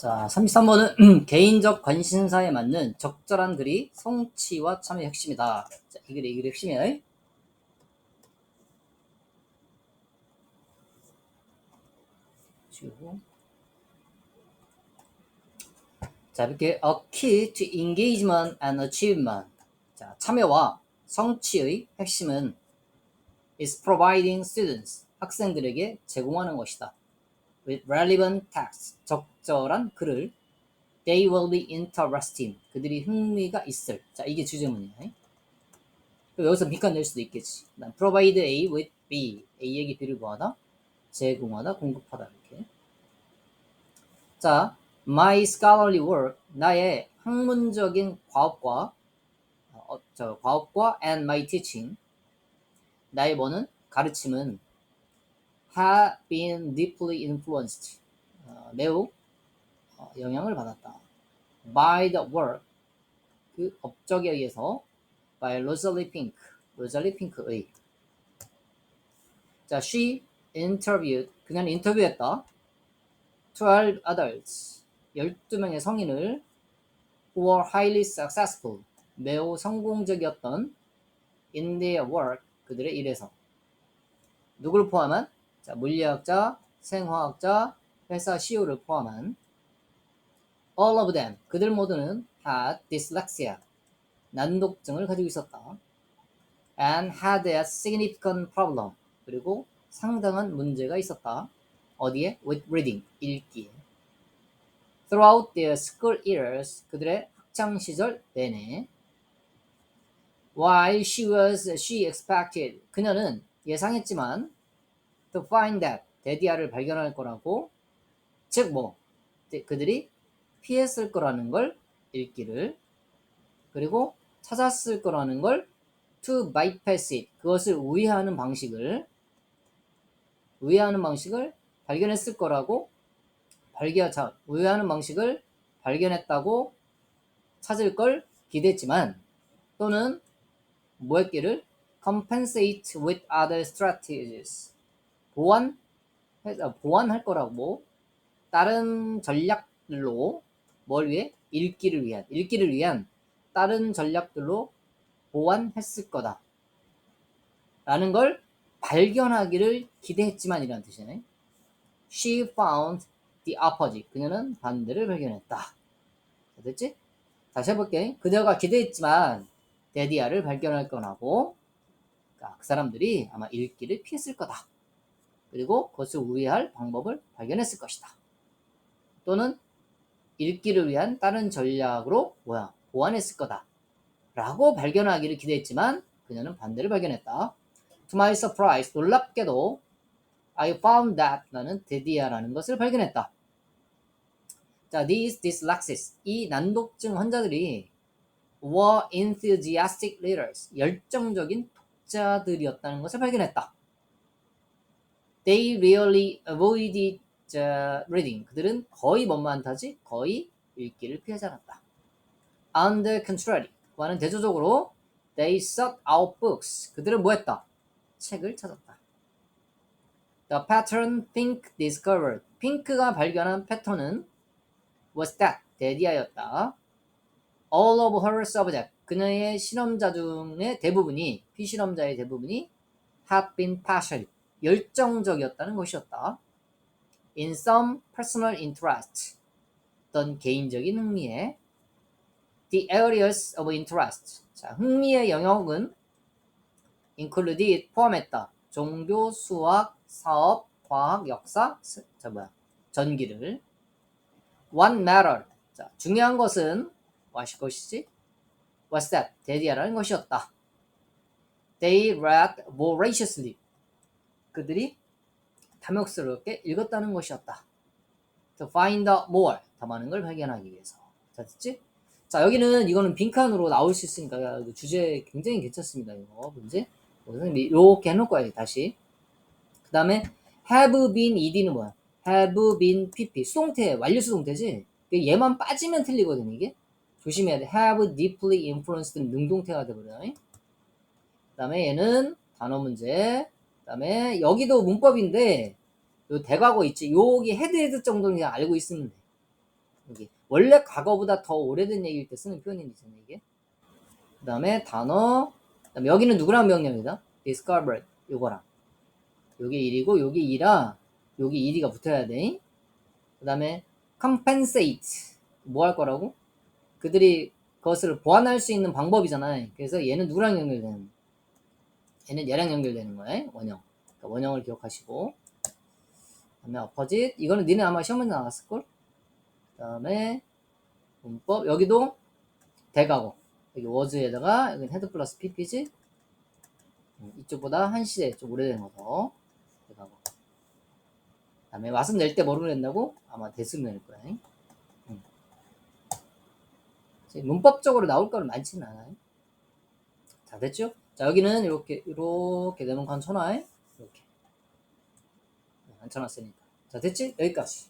자, 33번은 개인적 관심사에 맞는 적절한 글이 성취와 참여의 핵심이다. 자, 이 글이 이 글의 핵심이에요. 자, 이렇게 a key to engagement and achievement. 자, 참여와 성취의 핵심은 is providing students, 학생들에게 제공하는 것이다. With relevant text, 적절한 글을 they will be interesting, 그들이 흥미가 있을. 자, 이게 주제문이야. 여기서 B가 낼 수도 있겠지. 난 provide A with B, A에게 B를 뭐하다? 제공하다, 공급하다 이렇게. 자, my scholarly work, 나의 학문적인 과업과 어, 저 과업과 and my teaching, 나의 뭐는 가르침은 have been deeply influenced. 어, 매우 어, 영향을 받았다. by the work 그 업적에 의해서 by Rosalie Pink, 로잘리 핑크의 자, she interviewed 그녀는 인터뷰했다. 12 adults 12명의 성인을 who were highly successful 매우 성공적이었던 in their work 그들의 일에서 누구를 포함한 자, 물리학자, 생화학자, 회사 CEO를 포함한 all of them 그들 모두는 had dyslexia 난독증을 가지고 있었다. and had a significant problem 그리고 상당한 문제가 있었다. 어디에? with reading 읽기에. throughout their school years 그들의 학창 시절 내내 while she was she expected 그녀는 예상했지만 to find that 데디아를 발견할 거라고. 즉 뭐 그들이 피했을 거라는 걸 읽기를. 그리고 찾았을 거라는 걸 to bypass it 그것을 우회하는 방식을. 우회하는 방식을 발견했을 거라고 발견 자 우회하는 방식을 발견했다고 찾을 걸 기대했지만 또는 뭐 했기를 compensate with other strategies 보완 보완할 거라고 다른 전략들로 뭘 위해 읽기를 위한 읽기를 위한 다른 전략들로 보완했을 거다. 라는 걸 발견하기를 기대했지만 이라는 뜻이네. She found the opposite. 그녀는 반대를 발견했다. 자, 됐지? 다시 해볼게. 그녀가 기대했지만 데디아를 발견할 거라고 그러니까 그 사람들이 아마 읽기를 피했을 거다. 그리고 그것을 우회할 방법을 발견했을 것이다. 또는 읽기를 위한 다른 전략으로 뭐야 보완했을 거다. 라고 발견하기를 기대했지만 그녀는 반대를 발견했다. To my surprise, 놀랍게도 I found that 나는 데디아라는 것을 발견했다. 자, these dyslexics, 이 난독증 환자들이 were enthusiastic readers, 열정적인 독자들이었다는 것을 발견했다. They really avoided uh, reading. 그들은 거의 뭐만 타지? 거의 읽기를 피하지 않았다. On the contrary, 그와는 대조적으로 they sought out books. 그들은 뭐 했다? 책을 찾았다. The pattern Pink discovered. 핑크가 발견한 패턴은 was that 데디아였다. All of her subject. 그녀의 실험자 중에 대부분이 피실험자의 대부분이 had been passionate. 열정적이었다는 것이었다. In some personal interest. 어떤 개인적인 흥미에 The areas of interest. 자, 흥미의 영역은 included 포함했다. 종교, 수학, 사업, 과학, 역사, 스, 자 뭐야? 전기를. What matter. 자, 중요한 것은 무엇이 것이지? What's that? 데디아라는 것이었다. They read voraciously. 그들이 탐욕스럽게 읽었다는 것이었다. To find out more. 더 많은 걸 발견하기 위해서. 자, 됐지? 자, 여기는 이거는 빈칸으로 나올 수 있으니까 주제 굉장히 괜찮습니다. 이거 문제. 선생님이 이렇게 해놓을 거야, 다시. 그 다음에 have been ed는 뭐야? have been pp. 수동태, 완료 수동태지? 얘만 빠지면 틀리거든, 이게. 조심해야 돼. have deeply influenced는 능동태가 돼버려. 그 다음에 얘는 단어 문제. 그 다음에 여기도 문법인데 요 대과거 있지. 여기 헤드 헤드 정도는 그냥 알고 있으면 돼. 여기 원래 과거보다 더 오래된 얘기일 때 쓰는 표현이잖아요 이게. 그 다음에 단어 그다음에 여기는 누구랑 명령이다? discovered 요거랑. 요게 1이고 요게 2라 요게 1이가 붙어야 돼 그 다음에 compensate. 뭐 할 거라고? 그들이 그것을 보완할 수 있는 방법이잖아요. 그래서 얘는 누구랑 연결되는 얘는 얘랑 연결되는 거예요 원형. 그러니까 원형을 기억하시고. 그다음에 opposite. 이거는 니네 아마 시험에 나왔을 걸? 그 다음에 문법. 여기도 대가고. 여기 was에다가 여기 헤드 플러스 pp지 음, 이쪽보다 한 시대 좀 오래된 거더 대가고. 그 다음에 맛은 낼때 뭐로 낸다고? 아마 대수로 낼 거야 음. 이제 문법적으로 나올 거는 많지는 않아요. 자 됐죠? 자 여기는 이렇게 이렇게 건 천하에 이렇게. 네, 앉혀놨으니까. 자 됐지? 여기까지